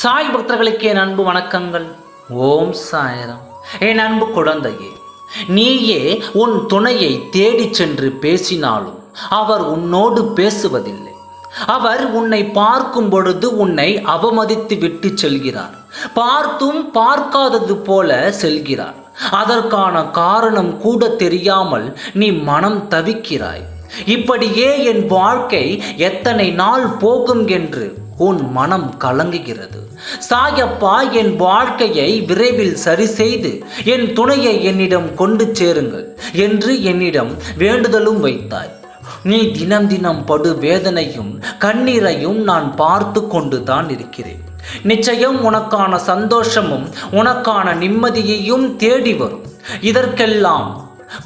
சாய் பக்தர்களுக்கு என் அன்பு வணக்கங்கள். ஓம் சாயரம். என் அன்பு குழந்தையே நீயே உன் துணையை தேடி சென்று பேசினாலும் அவர் உன்னோடு பேசுவதில்லை. அவர் உன்னை பார்க்கும் பொழுது உன்னை அவமதித்து விட்டு செல்கிறார். பார்த்தும் பார்க்காதது போல செல்கிறார். அதற்கான காரணம் கூட தெரியாமல் நீ மனம் தவிக்கிறாய். இப்படியே என் வாழ்க்கை எத்தனை நாள் போகும் என்று உன் மனம் கலங்குகிறது. சாயப்பா என் வாழ்க்கையை விரைவில் சரி செய்து என் துணையை என்னிடம் கொண்டு சேருங்கள் என்று என்னிடம் வேண்டுதலும் வைத்தாய். நீ தினம் தினம் படு வேதனையும் கண்ணீரையும் நான் பார்த்து கொண்டுதான் இருக்கிறேன். நிச்சயம் உனக்கான சந்தோஷமும் உனக்கான நிம்மதியையும் தேடி வரும். இதற்கெல்லாம்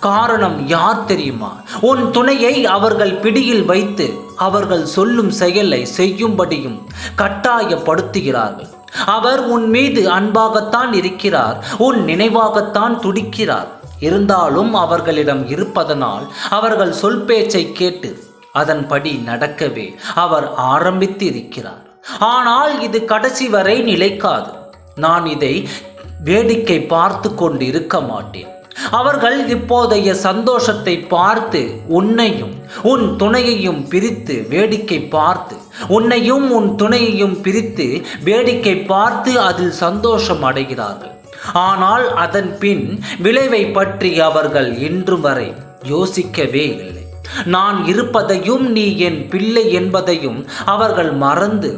காரணம் யார் தெரியுமா? உன் துணையை அவர்கள் பிடியில் வைத்து அவர்கள் சொல்லும் செயலை செய்யும்படியும் கட்டாயப்படுத்துகிறார்கள். அவர் உன் மீது அன்பாகத்தான் இருக்கிறார் உன் நினைவாகத்தான் துடிக்கிறார். இருந்தாலும் அவர்களிடம் இருப்பதனால் அவர்கள் சொல் பேச்சை கேட்டு அதன்படி நடக்கவே அவர் ஆரம்பித்து இருக்கிறார் ஆனால் இது கடைசி வரை நிலைக்காது. நான் இதை வேடிக்கை பார்த்து கொண்டு இருக்க மாட்டேன். அவர்கள் இப்போதைய சந்தோஷத்தை பார்த்து உன்னையும் உன் துணையையும் பிரித்து வேடிக்கை பார்த்து உன்னையும் உன் துணையையும் பிரித்து வேடிக்கை பார்த்து அதில் சந்தோஷம் அடைகிறார்கள். ஆனால் அதன் பின் விளைவை பற்றி அவர்கள் இன்று வரை யோசிக்கவே இல்லை. நான் இருப்பதையும் நீ என் பிள்ளை என்பதையும் அவர்கள் மறந்து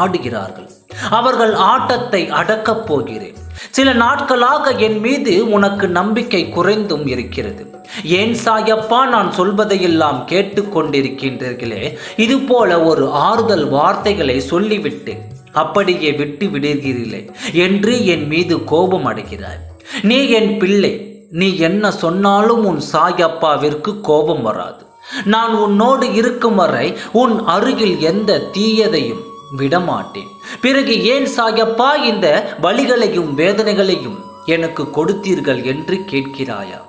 ஆடுகிறார்கள். அவர்கள் ஆட்டத்தை அடக்கப் போகிறேன். சில நாட்களாக என் மீது உனக்கு நம்பிக்கை குறைந்தும் இருக்கிறது. ஏன் சாயப்பா நான் சொல்வதையெல்லாம் கேட்டுக்கொண்டிருக்கின்றீர்களே? இது போல ஒரு ஆறுதல் வார்த்தைகளை சொல்லிவிட்டு அப்படியே விட்டு விடுகிறீர்களே என்று என் மீது கோபம் அடைகிறாய். நீ என் பிள்ளை நீ என்ன சொன்னாலும் உன் சாயப்பாவிற்கு கோபம் வராது. நான் உன்னோடு இருக்கும் வரை உன் அருகில் எந்த தீயதையும் விடமாட்டேன். பிறகு ஏன் சாயப்பா இந்த வழிகளையும் வேதனைகளையும் எனக்கு கொடுத்தீர்கள் என்று கேட்கிறாயா?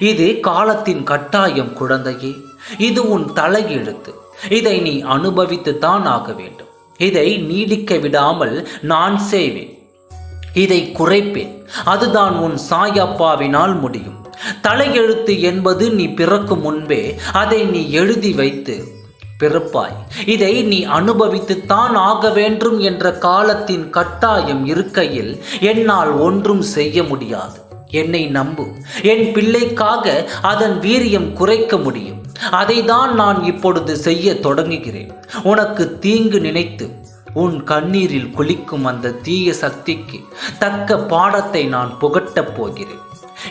இது காலத்தின் கட்டாயம் குழந்தையே இது உன் தலையெழுத்து. இதை நீ அனுபவித்து தான் ஆக வேண்டும். இதை நீடிக்க விடாமல் நான் செய்வேன். இதை குறைப்பேன். அதுதான் உன் சாயப்பாவினால் முடியும். தலையெழுத்து என்பது நீ பிறக்கும் முன்பே அதை நீ எழுதி வைத்து பிறப்பாய். இதை நீ அனுபவித்துத்தான் ஆக வேண்டும் என்ற காலத்தின் கட்டாயம் இருக்கையில் என்னால் ஒன்றும் செய்ய முடியாது. என்னை நம்பு. என் பிள்ளைக்காக அதன் வீரியம் குறைக்க முடியும். அதை தான் நான் இப்பொழுது செய்ய தொடங்குகிறேன். உனக்கு தீங்கு நினைத்து உன் கண்ணீரில் குளிக்கும் அந்த தீய சக்திக்கு தக்க பாடத்தை நான் புகட்டப் போகிறேன்.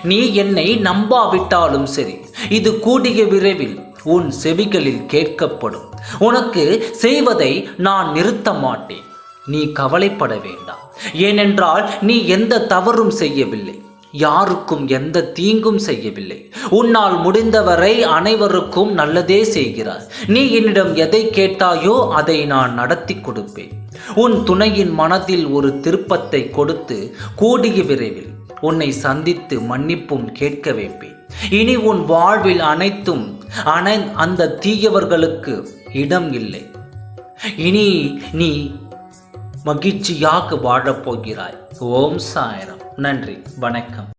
நீ என்னை நம்பாவிட்டாலும் சரி இது கூடிய விரைவில் உன் செவிகளில் கேட்கப்படும். உனக்கு செய்வதை நான் நிறுத்த மாட்டேன். நீ கவலைப்பட வேண்டாம். ஏனென்றால் நீ எந்த தவறும் செய்யவில்லை. யாருக்கும் எந்த தீங்கும் செய்யவில்லை. உன்னால் முடிந்தவரை அனைவருக்கும் நல்லதே செய்கிறார். நீ என்னிடம் எதை கேட்டாயோ அதை நான் நடத்தி கொடுப்பேன். உன் துணையின் மனதில் ஒரு திருப்பத்தை கொடுத்து கூடிய விரைவில் உன்னை சந்தித்து மன்னிப்பும் கேட்க வைப்பேன். இனி உன் வாழ்வில் அனைத்தும் ஆனால் அந்த தீயவர்களுக்கு இடம் இல்லை. இனி நீ மகிழ்ச்சியாக வாழப் போகிறாய் ஓம் சாயரம். நன்றி. வணக்கம்.